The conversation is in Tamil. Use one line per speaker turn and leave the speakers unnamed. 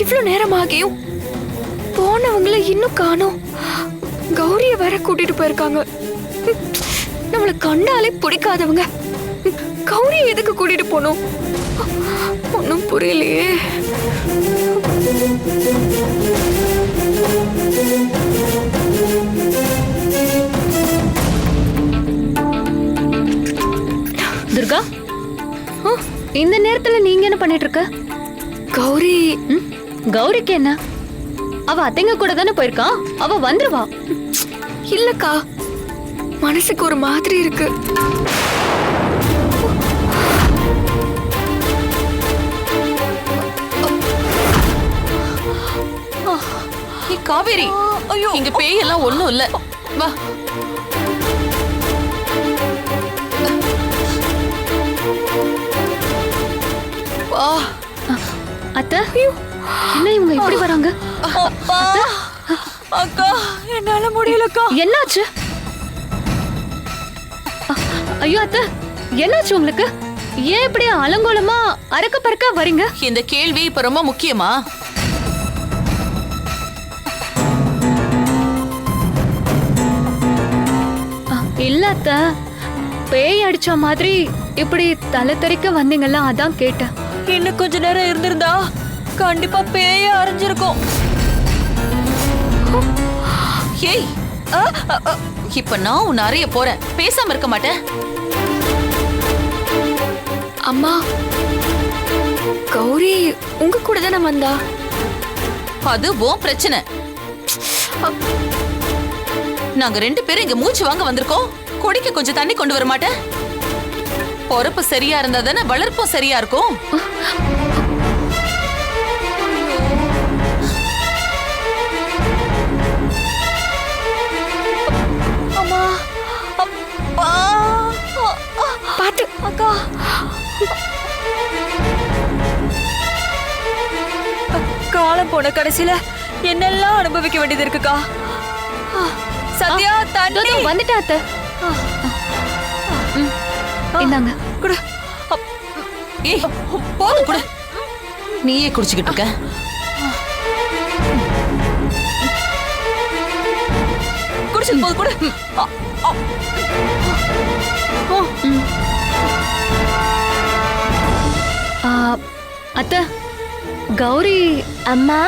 இவ்வளோ நேரம் ஆகியும் போனவங்களை இன்னும் காணும். கௌரிய வேற கூட்டிட்டு போயிருக்காங்க. நம்மளை கண்டாலே பிடிக்காதவங்க. கௌரிய எதுக்கு கூட்டிட்டு போனோம்? ஒன்னும் புரியலையே.
துர்கா? இந்த நேரத்துல நீங்க என்ன பண்ணிட்டு இருக்க
கௌரி
கௌரிக்கு என்ன? அவ அத்தைங்க கூட தானே போயிருக்கா? அவ வந்துருவா.
இல்லக்கா மனசுக்கு ஒரு மாதிரி இருக்கு.
காவேரி. ஐயோ. இங்க பேய் எல்லாம் ஒண்ணும் இல்ல. வா.
அத்தை என்ன இவங்க இப்படி வராங்க?
அக்கா என்னால முடியலக்கா.
என்னாச்சு? ஐயோ அத்தை என்னாச்சு உங்களுக்கு? ஏன் இப்படி அலங்கோலமா அறக்க பறக்க வரீங்க?
இந்த கேள்வி இப்ப ரொம்ப முக்கியமா?
அத்தை பேய் அடிச்ச மாதிரி இப்படி தலை தெறிக்க வந்தீங்கல்ல அதான் கேட்டேன்.
இன்னும் கொஞ்ச நேரம் இருந்திருந்தா கண்டிப்பா பேய அரைஞ்சிருக்கும்
ஏய் இப்ப நான் உன்னை அறிய போறேன். பேசாம இருக்க மாட்டேன்.
அம்மா கௌரி உங்க கூட தானே வந்தா?
அது உன் பிரச்சனை. நாங்க ரெண்டு பேரும் இங்க மூச்சு வாங்க வந்திருக்கோம். கொடிக்கு கொஞ்சம் தண்ணி கொண்டு வர மாட்டேன். பொறப்பு சரியா இருந்தா தானே வளர்ப்பும் சரியா இருக்கும்.
அக்கா. காலம் போன கடைசியில என்னெல்லாம் அனுபவிக்க வேண்டியது இருக்குக்கா? சத்யா தண்ணி.
அத்தை. ம், இந்தாங்க.
குடு.
ஏய் போதும் குடு. நீயே குடிச்சுக்கிட்டு இருக்க.
குடிச்சது போது குடு.
அத்தை கௌரி
அம்மா?